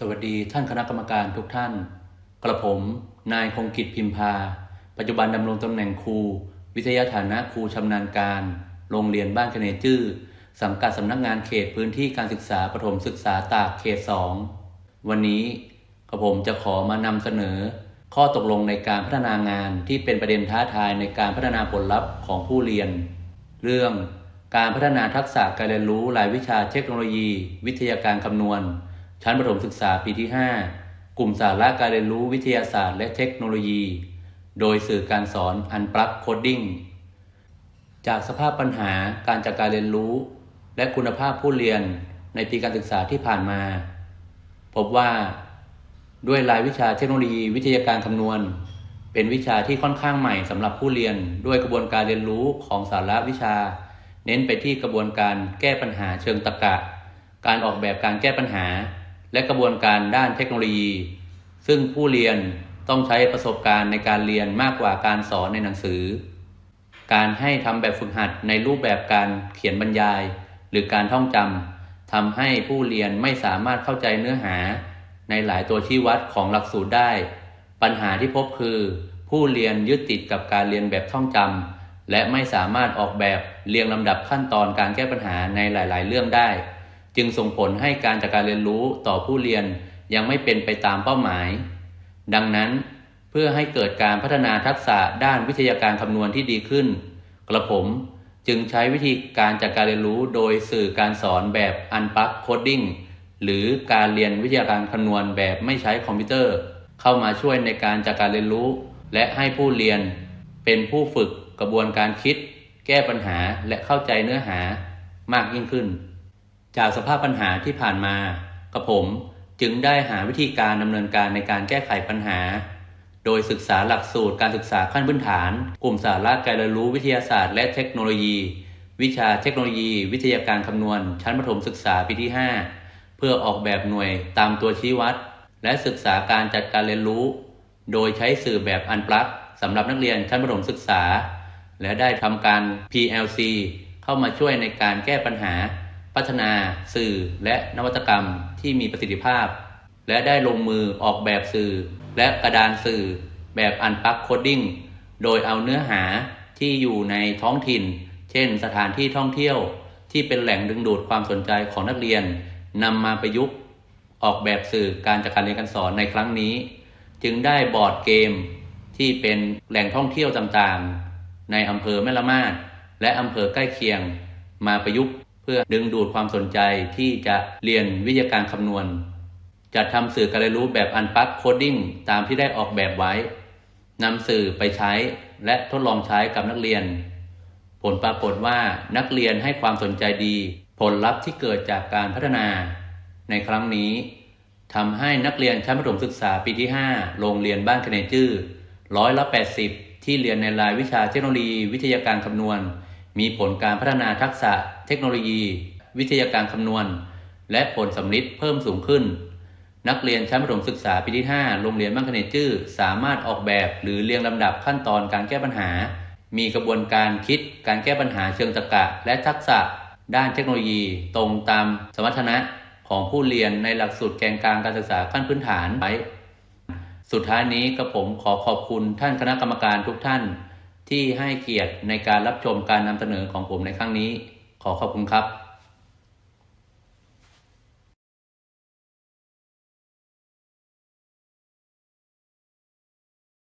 สวัสดีท่านคณะกรรมการทุกท่าน กระผม นายคงกิจพิมพา ปัจจุบันดำรงตำแหน่งครู วิทยาฐานะครูชำนาญการ โรงเรียนบ้านคเนจื้อ สังกัดสำนักงานเขตพื้นที่การศึกษาประถมศึกษาตากเขต 2 วันนี้กระผมจะขอมานำเสนอ ข้อตกลงในการพัฒนางานที่เป็นประเด็นท้าทายในการพัฒนาผลลัพธ์ของผู้เรียน เรื่องการพัฒนาทักษะการเรียนรู้รายวิชาเทคโนโลยี วิทยาการคำนวณ ชั้นประถมศึกษาปีที่ 5 กลุ่มสาระการเรียนรู้วิทยาศาสตร์และเทคโนโลยี โดยสื่อการสอนอันปลักโคดดิ้งจากสภาพปัญหาการจัดการเรียนรู้ และคุณภาพผู้เรียนในปีการศึกษาที่ผ่านมา พบว่า ด้วยรายวิชาเทคโนโลยีวิทยาการคำนวณ เป็นวิชาที่ค่อนข้างใหม่สำหรับผู้เรียนด้วยกระบวนการเรียนรู้ของสาระวิชา เน้นไปที่กระบวนการแก้ปัญหาเชิงตรรกะ การออกแบบการแก้ปัญหา และกระบวนการด้านเทคโนโลยี ซึ่งผู้เรียนต้องใช้ประสบการณ์ในการเรียนมากกว่าการสอนในหนังสือ การให้ทำแบบฝึกหัดในรูปแบบการเขียนบรรยาย หรือการท่องจำทำให้ผู้เรียนไม่สามารถเข้าใจเนื้อหา ในหลายตัวชี้วัดของหลักสูตรได้ ปัญหาที่พบคือ ผู้เรียนยึดติดกับการเรียนแบบท่องจำและไม่สามารถออกแบบเรียงลำดับขั้นตอนการแก้ปัญหาในหลาย ๆ เรื่องได้ จึงส่งผลให้การจัดการเรียนรู้ต่อผู้เรียนยังไม่เป็นไปตามเป้าหมาย ดังนั้นเพื่อให้เกิดการพัฒนาทักษะด้านวิทยาการคำนวณที่ดีขึ้น กระผมจึงใช้วิธีการจัดการเรียนรู้โดยสื่อการสอนแบบอันปักโคดดิ้งหรือการเรียนวิทยาการคำนวณแบบไม่ใช้คอมพิวเตอร์ เข้ามาช่วยในการจัดการเรียนรู้ และให้ผู้เรียน เป็นผู้ฝึกกระบวนการคิด แก้ปัญหาและเข้าใจเนื้อหามากยิ่งขึ้น จากสภาพปัญหาที่ผ่านมา กระผมจึงได้หาวิธีการดำเนินการในการแก้ไขปัญหา โดยศึกษาหลักสูตรการศึกษาขั้นพื้นฐาน กลุ่มสาระการเรียนรู้วิทยาศาสตร์ และเทคโนโลยี วิชาเทคโนโลยี วิทยาการคำนวณ ชั้นประถมศึกษาปีที่ 5 เพื่อออกแบบหน่วยตามตัวชี้วัด และศึกษาการจัดการเรียนรู้ โดยใช้สื่อแบบอันปลักสำหรับนักเรียนชั้นประถมศึกษา และได้ทำการ PLC เข้ามาช่วยในการแก้ปัญหา พัฒนาสื่อและนวัตกรรมที่มีประสิทธิภาพ และได้ลงมือออกแบบสื่อ และกระดานสื่อแบบอันปักโคดดิ้งโดยเอาเนื้อหาที่อยู่ในท้องถิ่น เช่นสถานที่ท่องเที่ยว ที่เป็นแหล่งดึงดูดความสนใจของนักเรียนนำมาประยุกต์ออกแบบสื่อการจัดการเรียนการสอนในครั้งนี้ จึงได้บอร์ดเกมที่เป็นแหล่งท่องเที่ยวต่างๆ ในอำเภอแม่ละมาดและอำเภอใกล้เคียง มาประยุกต์ เพื่อดึงดูดความสนใจที่จะเรียนวิทยาการคำนวณ จัดทำสื่อการเรียนรู้แบบอันปักโคดดิ้งตามที่ได้ออกแบบไว้นำสื่อไปใช้และทดลองใช้กับนักเรียน ผลปรากฏว่านักเรียนให้ความสนใจดี ผลลัพธ์ที่เกิดจากการพัฒนา ในครั้งนี้ทำให้นักเรียนชั้นประถมศึกษาปีที่ 5 โรงเรียนบ้านคเนจื้อร้อยละ80 ที่เรียนในรายวิชาเทคโนโลยีวิทยาการคำนวณ มีผลการพัฒนาทักษะ เทคโนโลยี วิทยาการคำนวณ และผลสำลิดเพิ่มสูงขึ้น นักเรียนชั้นประถมศึกษาปีที่ 5 โรงเรียนบ้านคเนจื้อสามารถออกแบบหรือเรียงลำดับขั้นตอนการแก้ปัญหา มีกระบวนการคิดการแก้ปัญหาเชิงตรรกะ และทักษะ ด้านเทคโนโลยี ตรงตามสมรรถนะของผู้เรียนในหลักสูตรแกนกลางการศึกษาขั้นพื้นฐานไว้สุดท้ายนี้กระผมขอขอบคุณท่านคณะกรรมการทุกท่าน ที่ให้เกียรติในการรับชมการนำเสนอของผมในครั้งนี้ ขอขอบคุณครับ